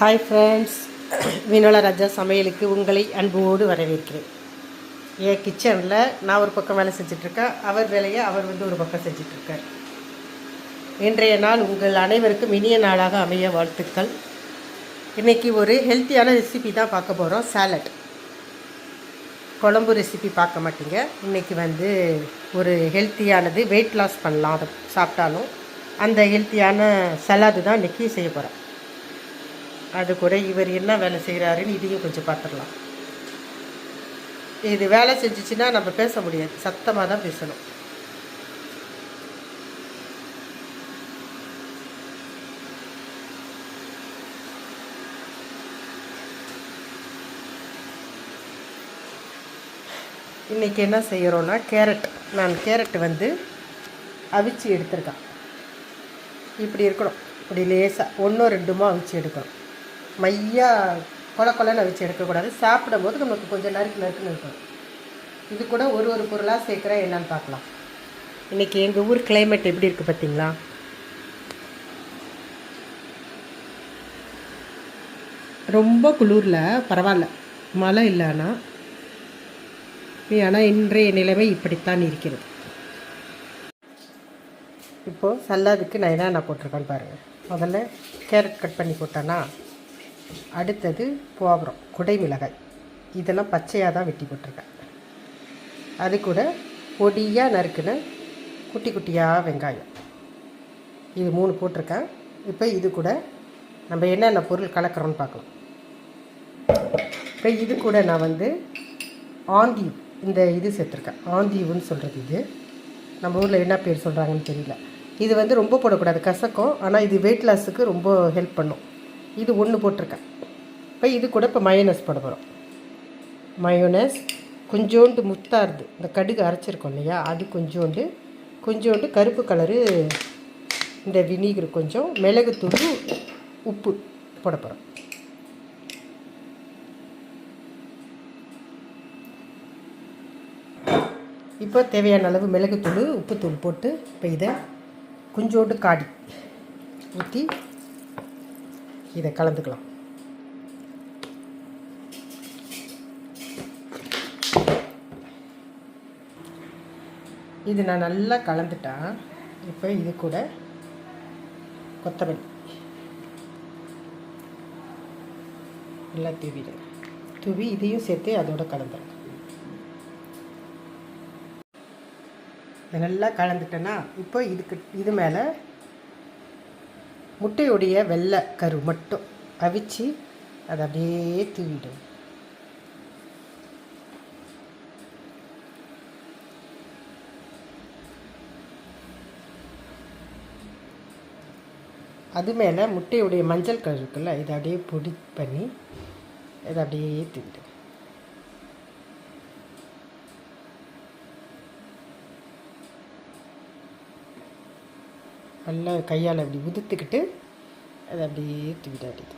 Hi friends வினோல ராஜா சமையலுக்கு உங்களை அன்போடு வரவேற்கிறேன். என் கிச்சனில் நான் ஒரு பக்கம் வேலை செஞ்சிட்ருக்கேன் அவர் வேலையை அவர் வந்து ஒரு பக்கம் செஞ்சிட்ருக்கார். இன்றைய நாள் உங்கள் அனைவருக்கும் இனிய நாளாக அமைய வாழ்த்துக்கள். இன்றைக்கி ஒரு ஹெல்த்தியான ரெசிபி தான் பார்க்க போகிறோம் சாலட் குழம்பு ரெசிபி பார்க்க மாட்டீங்க. இன்றைக்கி வந்து ஒரு ஹெல்த்தியானது வெயிட் லாஸ் பண்ணலாம் அதை சாப்பிட்டாலும். அந்த ஹெல்த்தியான சலாது தான் இன்றைக்கி செய்ய போகிறேன் அது கூட இவர் என்ன வேலை செய்கிறாருன்னு இதையும் கொஞ்சம் பார்த்துடலாம். இது வேலை செஞ்சிச்சுன்னா நம்ம பேச முடியாது. சத்தமாக தான் பேசணும். இன்றைக்கி என்ன செய்கிறோன்னா கேரட். நான் கேரட் வந்து அவிச்சு எடுத்துருக்கேன். இப்படி இருக்கணும். இப்படி லேசாக ஒன்றும் ரெண்டுமோ அவிச்சு எடுக்கணும். மையாக கொல கொலன்னு வச்சு எடுக்கக்கூடாது. சாப்பிடும் போது நமக்கு கொஞ்சம் நறுக்கு நறுக்குன்னு இருக்கும். இது கூட ஒரு ஒரு பொருளாக சேர்க்குறேன் என்னன்னு பார்க்கலாம். இன்றைக்கி எங்கள் ஊர் கிளைமேட் எப்படி இருக்குது பார்த்தீங்களா? ரொம்ப குளிரில் பரவாயில்ல. மழை இல்லைன்னா ஆனால் இன்றைய நிலைமை இப்படித்தான் இருக்கிறது. இப்போது சல்லாதுக்கு நான் என்னென்ன போட்டிருக்கேன்னு பாருங்கள் முதல்ல கேரட் கட் பண்ணி போட்டேன்னா அடுத்தது போவரம் குடை மிளகாய் இதெல்லாம் பச்சையாக தான் வெட்டி போட்டிருக்கேன். அது கூட பொடியாக நறுக்குன குட்டி குட்டியாக வெங்காயம். இது மூணு போட்டிருக்கேன். இப்போ இது கூட நம்ம என்னென்ன பொருள் கலக்கிறோன்னு பார்க்கலாம். இப்போ இது கூட நான் வந்து ஆந்தி இந்த இது சேர்த்துருக்கேன். ஆந்தியூன்னு சொல்கிறது இது. நம்ம ஊரில் என்ன பேர் சொல்கிறாங்கன்னு தெரியல. இது வந்து ரொம்ப போடக்கூடாது கசக்கும். ஆனால் இது வெயிட் லாஸுக்கு ரொம்ப ஹெல்ப் பண்ணும். இது ஒன்று போட்டிருக்கேன். இப்போ இது கூட இப்போ மயோனஸ் போட போகிறோம் மயோனஸ் கொஞ்சோண்டு முத்தாருது. இந்த கடுகு அரைச்சிருக்கோம் இல்லையா? அது கொஞ்சோண்டு கொஞ்சோண்டு கருப்பு கலரு இந்த வினீகர் கொஞ்சம் மிளகுத்தூள் உப்பு போட போகிறோம் இப்போ தேவையான அளவு மிளகுத்தூள் உப்புத்தூள் போட்டு இப்போ இதை கொஞ்சோண்டு காடி ஊற்றி இதை கலந்துக்கலாம். இது நான் நல்லா கலந்துட்டேன் இப்போ இது கூட கொத்தமல்லி. நல்லா தூவிடுங்க தூவி இதையும் சேர்த்து அதோட கலந்துடும் இதை நல்லா கலந்துட்டேன்னா இப்போ இதுக்கு இது மேலே முட்டையுடைய வெள்ளை கரு மட்டும் அவிச்சு அதை அப்படியே தூவிடும். அது மேலே முட்டையுடைய மஞ்சள் கரு இருக்குல்ல இதை அப்படியே பொடி பண்ணி இதை அப்படியே தூவிடும். நல்லா கையால் அப்படி உதுத்துக்கிட்டு அதை அப்படியே தூவிட வேண்டியது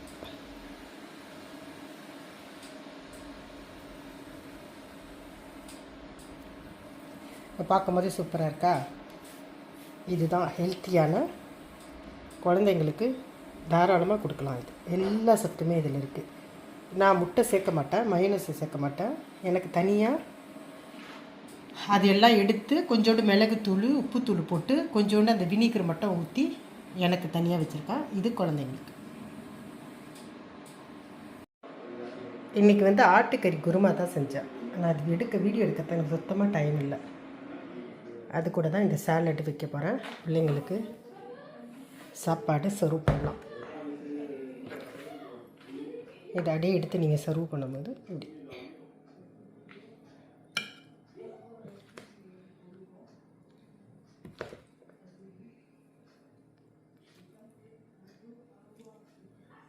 இப்போ பார்க்கும்போது சூப்பராக இருக்கா? இதுதான் ஹெல்த்தியான குழந்தைங்களுக்கு தாராளமாக கொடுக்கலாம் இது. எல்லா சத்துமே இதில் இருக்குது நான் முட்டை சேர்க்க மாட்டேன் மயோனஸை சேர்க்க மாட்டேன். எனக்கு தனியாக அது எல்லாம் எடுத்து கொஞ்சோண்டு மிளகுத்தூள் உப்புத்தூள் போட்டு கொஞ்சோண்டு அந்த வினிகர் மட்டும் ஊற்றி எனக்கு தனியாக வச்சுருக்கேன் இது குழந்தைங்களுக்கு. இன்றைக்கி வந்து ஆட்டுக்கறி குருமா தான் செஞ்சேன். ஆனால் அது எடுக்க வீடியோ எடுக்கிறதுக்கு எனக்கு சுத்தமாக டைம் இல்லை. அது கூட தான் இந்த சேலட் வைக்க போகிறேன் பிள்ளைங்களுக்கு சாப்பாடு சர்வ் பண்ணலாம். இதை அப்படியே எடுத்து நீங்கள் சர்வ் பண்ணும்போது இப்படி.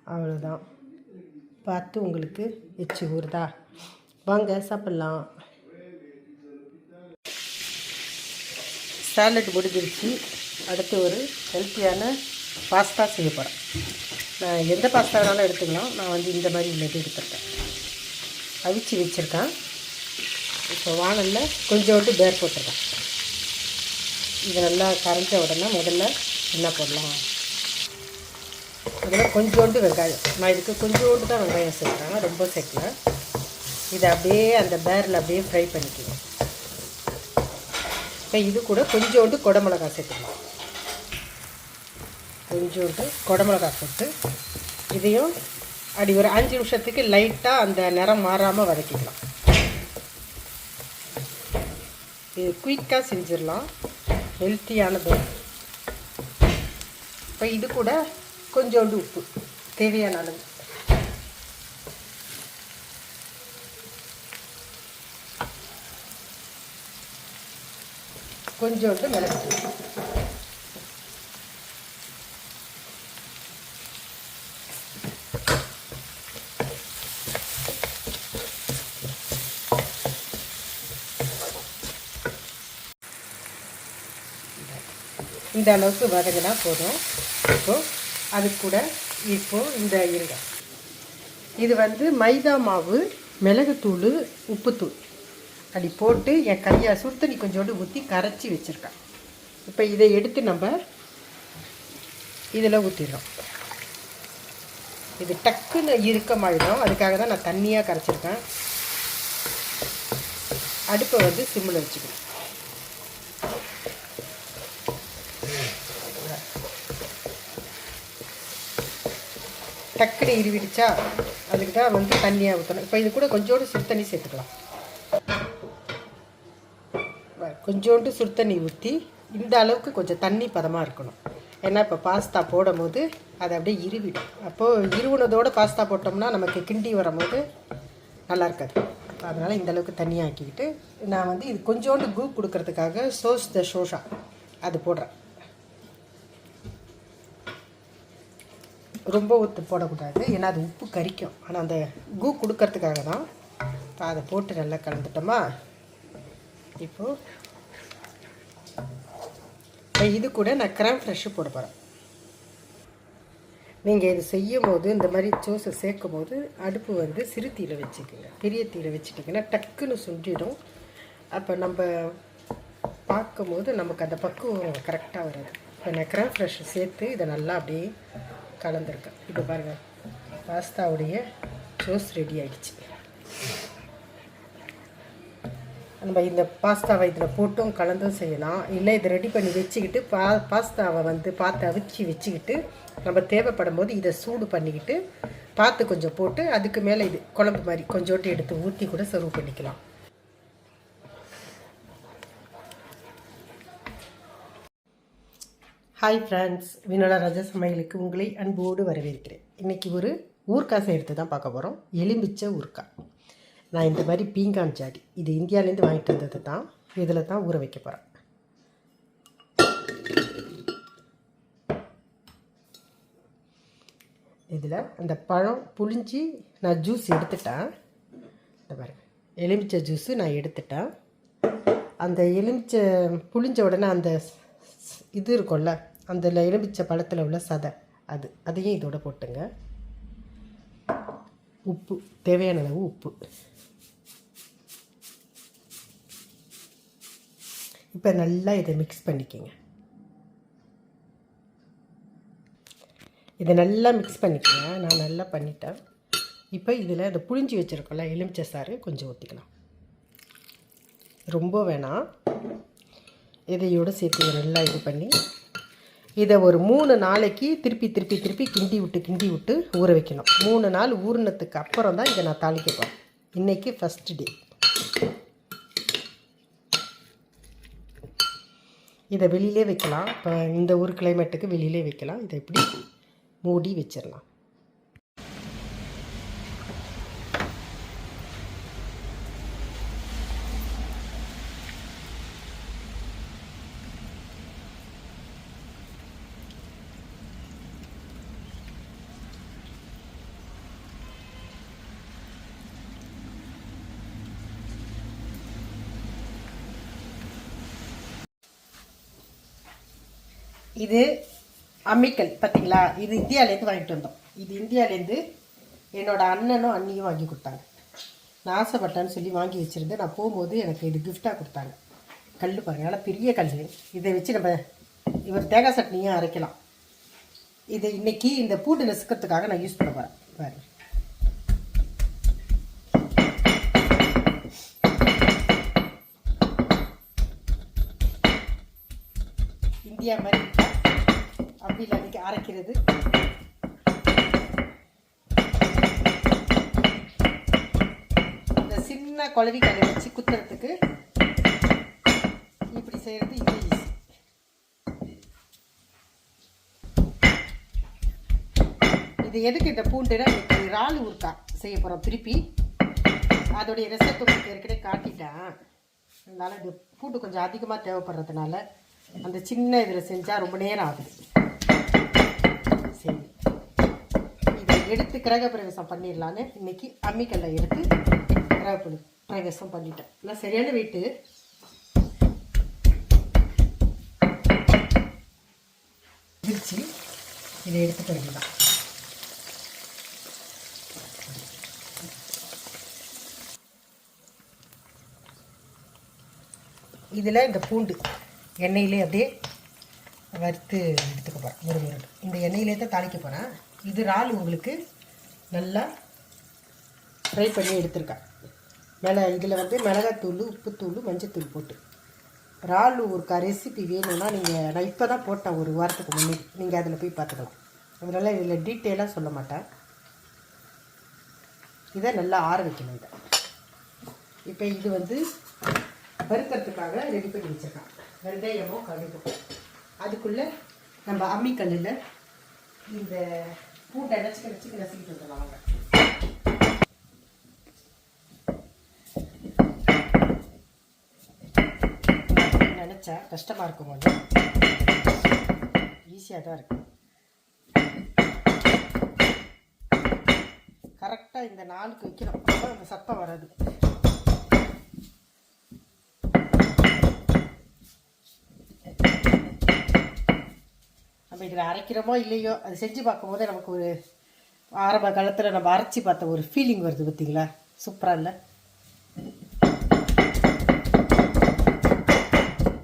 அவ்வளோதான் பார்த்து உங்களுக்கு எச்சு ஊறுதா. வாங்க சாப்பிட்லாம். சாலட் முடிஞ்சிருச்சு. அடுத்து ஒரு ஹெல்த்தியான பாஸ்தா செய்ய போகிறேன் நான் எந்த பாஸ்தா வேணாலும் எடுத்துக்கலாம். நான் வந்து இந்த மாதிரி உள்ளது எடுத்துருக்கேன். அவிச்சு வச்சுருக்கேன். இப்போ வானலில் கொஞ்சோண்டு பேர் போட்டிருக்கேன். இது நல்லா கரைஞ்ச உடனே முதல்ல என்ன போடலாம். அதில் கொஞ்சோண்டு வெங்காயம். நான் இதுக்கு கொஞ்சோண்டு தான் வெங்காயம் சேர்க்குறாங்க ரொம்ப சேர்க்கல. இதை அப்படியே அந்த பேரில் அப்படியே ஃப்ரை பண்ணிக்கணும். இப்போ இது கூட கொஞ்சோண்டு குடமிளகா சேர்த்துக்கலாம். கொஞ்சோண்டு குடமிளகா போட்டு இதையும் அப்படி ஒரு அஞ்சு நிமிஷத்துக்கு லைட்டாக அந்த நிறம் மாறாமல் வதக்கிக்கலாம். இது குயிக்காக செஞ்சிடலாம். ஹெல்த்தியானது. இப்போ இது கூட கொஞ்சோண்டு உப்பு தேவையான அளவு. கொஞ்சோண்டு மிளகு. இந்த அளவுக்கு வதங்கினா போதும். இப்போது அது கூட இப்போ இந்த இருங்க. இது வந்து மைதா மாவு மிளகுத்தூள் உப்புத்தூள். அப்படி போட்டு என் கையை சுடுத்தண்ணி கொஞ்சோண்டு ஊற்றி கரைச்சி வச்சுருக்கேன் இப்போ இதை எடுத்து நம்ம இதில் ஊற்றிடுறோம் இது டக்குன்னு இறுக்கமாயிடும் அதுக்காக தான் நான் தண்ணியாக கரைச்சிருக்கேன். அடுப்பை வந்து சிம்மில் வச்சுக்கணும். டக்குனு இருவிடுச்சா அதுக்கு தான் வந்து தண்ணியாக ஊற்றணும் இப்போ இது கூட கொஞ்சோண்டு சுடு தண்ணி சேர்த்துக்கலாம். கொஞ்சோண்டு சுடு தண்ணி ஊற்றி இந்த அளவுக்கு கொஞ்சம் தண்ணி பதமாக இருக்கணும். ஏன்னா இப்போ பாஸ்தா போடும் போது அது அப்படியே இருவிடும். அப்போது இருவுனதோடு பாஸ்தா போட்டோம்னா நமக்கு கிண்டி வரும்போது நல்லா இருக்காது. அதனால் இந்தளவுக்கு தண்ணியாக ஆக்கிக்கிட்டு நான் வந்து இது கொஞ்சோண்டு கூ கொடுக்கறதுக்காக சோஸ் த ஷோஷா அது போடுறேன். ரொம்ப ஒத்து போடக்கூடாது. ஏன்னா அது உப்பு கரிக்கும். ஆனால் அந்த கூ கொடுக்கறதுக்காக தான் அதை போட்டு நல்லா கலந்துட்டோமா? இப்போது இது கூட நான் கிராம் ஃப்ரெஷ்ஷு போட போகிறேன் நீங்கள் இது செய்யும் போது இந்த மாதிரி சோஸை சேர்க்கும் போது அடுப்பு வந்து சிறு தீயில் வச்சுக்கோங்க. பெரிய தீயில் வச்சுட்டிங்கன்னா டக்குன்னு சுண்டிடும். அப்போ நம்ம பார்க்கும்போது நமக்கு அந்த பக்குவம் கரெக்டாக வராது. இப்போ நான் கிராம் ஃப்ரெஷ்ஷை சேர்த்து இதை நல்லா அப்படியே கலந்துருக்கேன் இப்போ பாருங்கள் பாஸ்தாவுடைய ஜூஸ் ரெடி ஆகிடுச்சு நம்ம இந்த பாஸ்தாவை இதில் போட்டும் கலந்தும் செய்யலாம். இல்லை இதை ரெடி பண்ணி வச்சுக்கிட்டு பா பாஸ்தாவை வந்து பார்த்து அவிச்சு வச்சுக்கிட்டு நம்ம தேவைப்படும் போது இதை சூடு பண்ணிக்கிட்டு பார்த்து கொஞ்சம் போட்டு அதுக்கு மேலே இது குழம்பு மாதிரி கொஞ்சோட்டு எடுத்து ஊற்றி கூட சர்வ் பண்ணிக்கலாம். ஹாய் ஃப்ரெண்ட்ஸ் வினோலா ராஜா சமையலுக்கு உங்களை அன்போடு வரவேற்கிறேன். இன்றைக்கி ஒரு ஊர்க்காய் எடுத்து தான் பார்க்க போகிறோம் எலும்பிச்ச ஊர்க்காய் நான் இந்த மாதிரி பீங்கான் ஜாடி இது இந்தியாவிலேருந்து வாங்கிட்டு வந்தது தான் இதில் தான் ஊற வைக்க போகிறேன் இதில் அந்த பழம் புளிஞ்சி நான் ஜூஸ் எடுத்துட்டேன். இந்த பாருங்க எலுமிச்சை ஜூஸு நான் எடுத்துட்டேன். அந்த எலுமிச்சை புளிஞ்ச உடனே அந்த இது இருக்கும்ல அந்த எலுமிச்சை பழத்தில் உள்ள சதை. அது அதையும் இதோட போட்டுங்க. உப்பு தேவையான அளவு உப்பு. இப்போ நல்லா இதை மிக்ஸ் பண்ணிக்கோங்க. இதை நல்லா மிக்ஸ் பண்ணிக்கோங்க. நான் நல்லா பண்ணிட்டேன். இப்போ இதில் இந்த புழிஞ்சி வச்சுருக்கோம்ல எலுமிச்சை சாறு கொஞ்சம் ஊற்றிக்கலாம் ரொம்ப வேணாம். இதையோடு சேர்த்து நல்லா இது பண்ணி இதை ஒரு மூணு நாளைக்கு திருப்பி திருப்பி திருப்பி கிண்டி விட்டு கிண்டி விட்டு ஊற வைக்கணும். மூணு நாள் ஊறினத்துக்கு அப்புறம் தான் இதை நான் தாளிக்க போகிறேன் இன்றைக்கி ஃபஸ்ட்டு டே இதை வெளியிலே வைக்கலாம். இப்போ இந்த ஊர் கிளைமேட்டுக்கு வெளியிலே வைக்கலாம். இதை இப்படி மூடி வச்சிடலாம். இது அம்மிக்கல் பார்த்தீங்களா இது இந்தியாவிலேருந்து வாங்கிட்டு வந்தோம். இது இந்தியாவிலேருந்து என்னோட அண்ணனும் அண்ணியும் வாங்கி கொடுத்தாங்க. நான் ஆசைப்பட்டேன்னு சொல்லி வாங்கி வச்சுருந்தேன் நான் போகும்போது எனக்கு இது கிஃப்டாக கொடுத்தாங்க. கல் பாருங்கள் நல்லா பெரிய கல். இதை வச்சு நம்ம இவர் தேங்காய் சட்னியும் அரைக்கலாம். இது இன்னைக்கு இந்த பூண்டு நசுக்கிறதுக்காக நான் யூஸ் பண்ண போகிறேன் பாரு இந்தியா மாதிரி அப்படி இல்லை அன்றைக்கி அரைக்கிறது. இந்த சின்ன குழவி கல்லை வச்சு குத்துறதுக்கு இப்படி செய்கிறது இது ஈஸி இது எதுக்கு இந்த பூண்டுனா இன்னைக்கு இறால் ஊறுக்கா செய்ய போகிறோம் திருப்பி. அதோடைய ரெசிபி உங்களுக்கு ஏற்கனவே காட்டிட்டேன். அதனால் இது பூண்டு கொஞ்சம் அதிகமாக தேவைப்படுறதுனால அந்த சின்ன இதில் செஞ்சால் ரொம்ப நேரம் ஆகுது சரி இதை எடுத்து கிரக பிரவேசம் பண்ணிடலான்னு இன்னைக்கு அம்மிக்கல்லை எடுத்து கிரக பிரவேசம் பண்ணிட்டேன். நான் சரியான வீட்டு பிரிச்சு இதை எடுத்துக்க வேண்டியதான் இதில் இந்த பூண்டு எண்ணெயிலே அப்படியே வறுத்து எடுத்துக்க போகிறேன் முருமுருன்னு இந்த எண்ணெயிலே தான் தாளிக்க போகிறேன் இது இறால் உங்களுக்கு நல்லா ஃப்ரை பண்ணி எடுத்திருக்கேன். மிள இதில் வந்து மிளகாத்தூள் உப்புத்தூள் மஞ்சத்தூள் போட்டு. இறால் ஒரு ரெசிபி வேணும்னா நீங்கள் நான் இப்போ தான் போட்டேன் ஒரு வாரத்துக்கு முன்னாடி. நீங்கள் அதில் போய் பார்த்துக்கலாம். அதனால் இதில் டீட்டெயிலாக சொல்ல மாட்டேன். இதை நல்லா ஆற வைக்கணும் இதை. இப்போ இது வந்து வறுக்கிறதுக்காக ரெடி பண்ணி வச்சிருக்கேன். வெந்தயமும் கடுகும் அதுக்குள்ளே நம்ம அம்மிக்கல்லில் இந்த பூட்டை நச்சுக்க நச்சுக்க நசுக்கிட்டு வந்துடலாம் அவங்க நினச்சா கஷ்டமாக இருக்கும் கொஞ்சம் ஈஸியாக தான் இருக்கும் கரெக்டாக இந்த நாளுக்கு வைக்கணும் அப்போ அந்த சத்தம் வராது. நம்ம இதில் அரைக்கிறோமோ இல்லையோ அது செஞ்சு பார்க்கும்போதே நமக்கு ஒரு ஆரம்ப காலத்தில் நம்ம அரைச்சி பார்த்த ஒரு ஃபீலிங் வருது பார்த்தீங்களா? சூப்பராக இல்லை?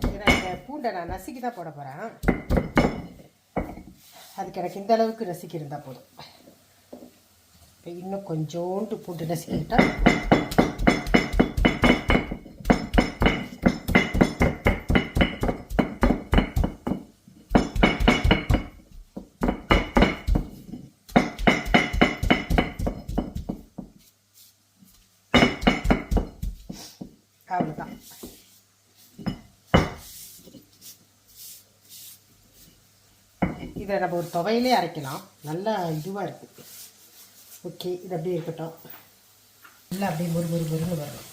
ஏன்னா இந்த பூண்டை நான் நசுக்கி தான் போட போகிறேன் அதுக்கு எனக்கு இந்த அளவுக்கு நசுக்கி இருந்தால் போதும். இப்போ இன்னும் கொஞ்சோண்டு பூண்டு நசுக்கிட்டால் அவ்வளோதான் இதை நம்ம ஒரு துவையிலே அரைக்கலாம். நல்லா இதுவாக இருக்குது ஓகே இது அப்படியே இருக்கட்டும். நல்லா அப்படியே முறு முறு முருன்னு வரணும்.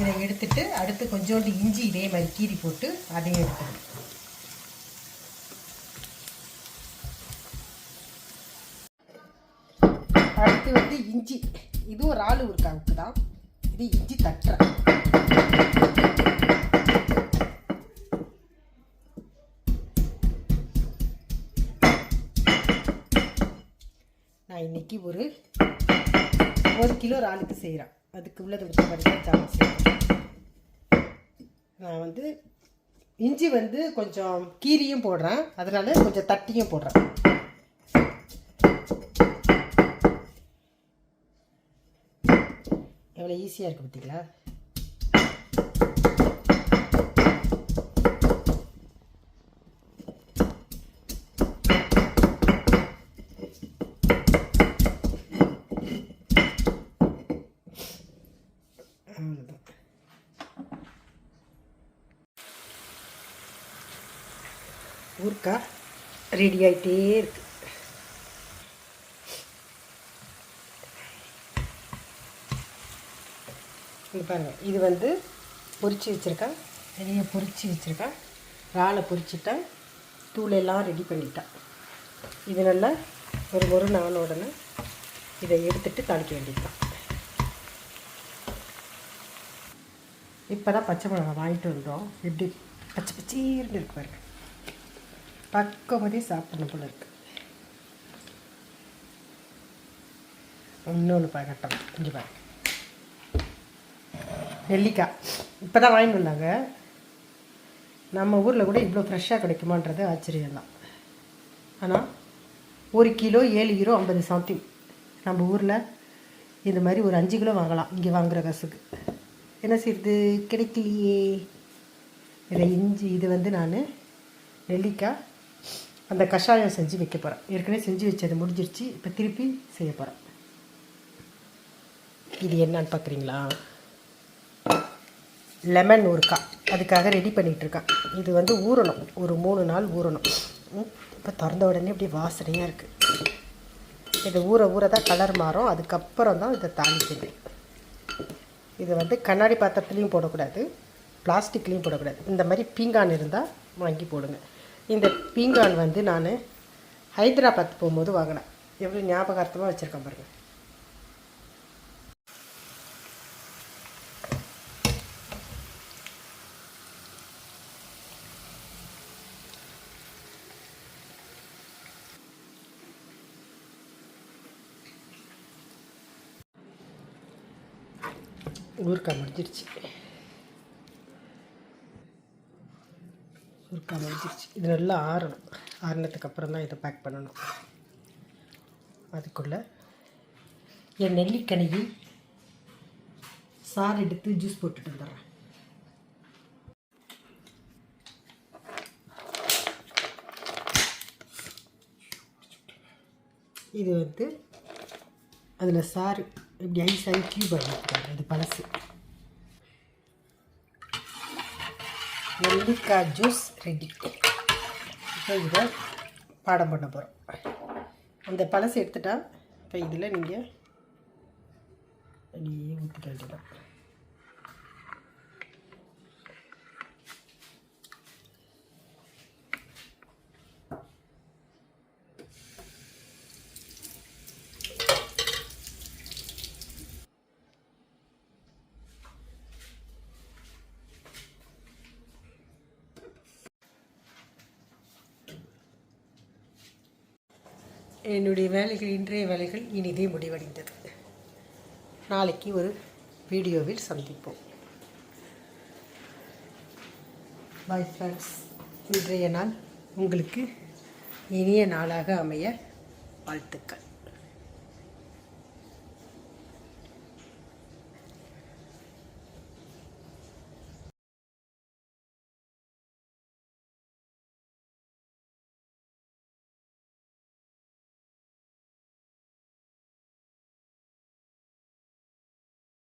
இதை எடுத்துட்டு அடுத்து கொஞ்சோண்டு இஞ்சி இதே மாதிரி கீறி போட்டு அதையும் எடுத்துக்கணும். அடுத்து வந்து இஞ்சி. இதுவும் ராலு உருக்காவுக்கு தான். இது இஞ்சி தட்டுறேன். நான் இன்னைக்கு ஒரு ஒரு கிலோ இறாலுக்கு செய்கிறேன் அதுக்கு உள்ளது விட்டு வரைக்கும் சாமி செய்கிறேன் நான் வந்து இஞ்சி வந்து கொஞ்சம் கீரியும் போடுறேன். அதனால கொஞ்சம் தட்டியும் போடுறேன். எவ்வளோ ஈஸியாக இருக்குது பார்த்தீங்களா அவ்வளோதான் ஊருக்கா ரெடி ஆகிட்டே இருக்கு. இது பாருங்கள் இது வந்து பொறிச்சு வச்சுருக்கேன். நிறைய பொறிச்சு வச்சுருக்கேன். இறாலை பொரிச்சிட்டேன். தூளெல்லாம் ரெடி பண்ணிட்டேன். இது நல்லா ஒரு ஒரு நாள் உடனே இதை எடுத்துட்டு தாளிக்க வேண்டியதுதான். இப்போ தான் பச்சை மிளகாய் வாங்கிட்டு வந்தோம். எப்படி? பச்சை பச்சீர்னு இருக்கு பக்குவதே சாப்பிடணும் போல இருக்கு. இன்னொன்று பாக்கட்டும் கொஞ்சம் பாருங்க நெல்லிக்காய். இப்போ தான் வாங்கிட்டு வந்தாங்க. நம்ம ஊரில் கூட இவ்வளோ ஃப்ரெஷ்ஷாக கிடைக்குமான்றது ஆச்சரியம் தான். ஆனால் ஒரு கிலோ ஏழு கிலோ ஐம்பது சாத்தியம் நம்ம ஊரில் இது மாதிரி ஒரு அஞ்சு கிலோ வாங்கலாம். இங்கே வாங்குகிற காசுக்கு. என்ன செய்யுது கிடைக்கலையே. இதில் இஞ்சி இது வந்து நான் நெல்லிக்காய் அந்த கஷாயம் செஞ்சு வைக்க போகிறேன் ஏற்கனவே செஞ்சு வச்சது முடிஞ்சிருச்சு இப்போ திருப்பி செய்ய போகிறேன் இது என்னன்னு பார்க்குறீங்களா லெமன் ஊறுக்கா அதுக்காக ரெடி பண்ணிகிட்ருக்கேன் இது வந்து ஊறணும். ஒரு மூணு நாள் ஊறணும். இப்போ திறந்த உடனே இப்படி வாசனையாக இருக்குது இது ஊற ஊற தான் கலர் மாறும். அதுக்கப்புறம் தான் இதை தாளிக்கணும் இது வந்து கண்ணாடி பாத்திரத்துலேயும் போடக்கூடாது. பிளாஸ்டிக்லேயும் போடக்கூடாது. இந்த மாதிரி பீங்கான் இருந்தால் வாங்கி போடுங்க. இந்த பீங்கான் வந்து நான் ஹைதராபாத் போகும்போது வாங்கினேன். எவ்வளோ ஞாபகார்த்தமாக வச்சுருக்கேன் பாருங்கள் ஊருக்கா முடிஞ்சிருச்சு. ஊறுக்காய் முடிஞ்சிருச்சு இது நல்லா ஆறணும். ஆறினதுக்கு அப்புறம் தான் இதை பேக் பண்ணணும். அதுக்குள்ளே என் நெல்லிக்கணையை சாறு எடுத்து ஜூஸ் போட்டுட்டு வந்துடுறேன். இது வந்து அதில் சாறு இப்படி ஐஸ் ஆகி க்யூப் ஆகிருக்காங்க இது பழசு. நெல்லிக்காய் ஜூஸ் ரெடி. இப்போ இதை பாடம் பண்ண போகிறோம் அந்த பழசு எடுத்துட்டால் இப்போ இதில் நீங்கள் அப்படியே ஊற்றிக்க வேண்டியதான் என்னுடைய வேலைகள் இன்றைய வேலைகள் இனிதே முடிவடைந்தது. நாளைக்கு ஒரு வீடியோவில் சந்திப்போம். பாய் ஃப்ரெண்ட்ஸ் இன்றைய நாள் உங்களுக்கு இனிய நாளாக அமைய வாழ்த்துக்கள்.